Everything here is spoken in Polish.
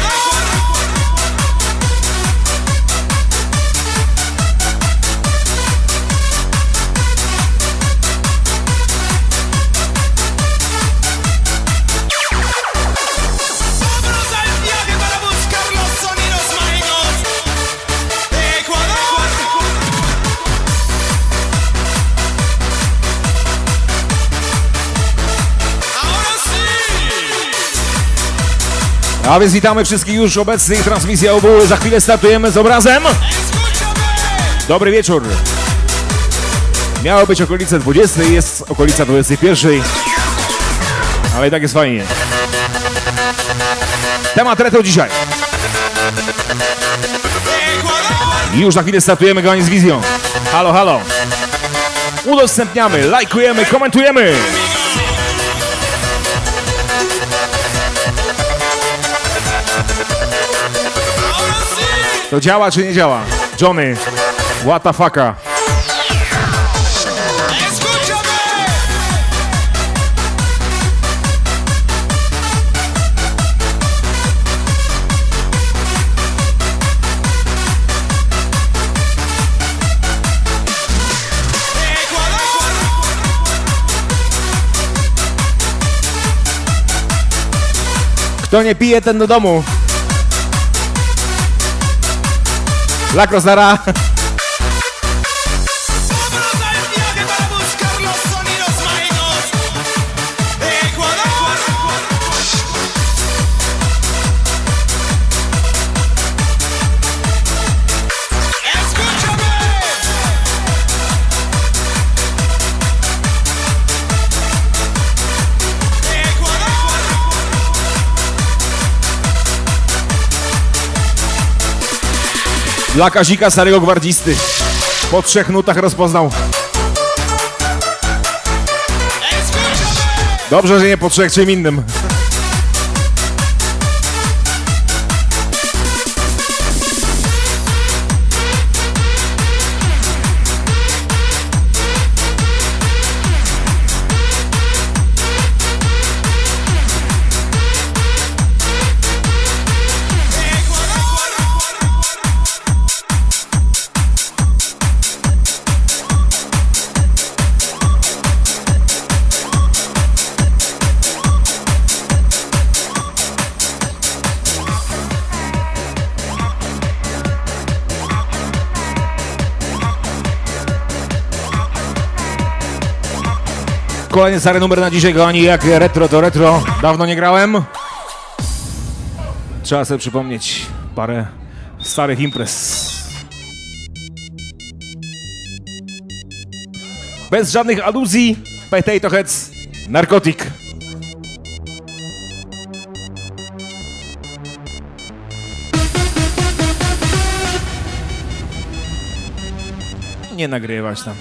Yeah. A więc witamy wszystkich już obecnych. Transmisja obu. Za chwilę startujemy z obrazem. Dobry wieczór. Miało być okolice 20, jest okolica 21. Ale i tak jest fajnie. Temat retro dzisiaj. Już za chwilę startujemy granie z wizją. Halo, halo. Udostępniamy, lajkujemy, komentujemy. To działa czy nie działa? Johnny, what the fucka? Kto nie pije, ten do domu. Lacro sarà Dla Kazika starego gwardzisty. Po trzech nutach rozpoznał. Dobrze, że nie po trzech czym innym. Kolejny stary numer na dzisiaj, kochani, jak retro to retro. Dawno nie grałem. Trzeba sobie przypomnieć parę starych imprez. Bez żadnych aluzji, Potato Heads, narkotyk. Nie nagrywać tam.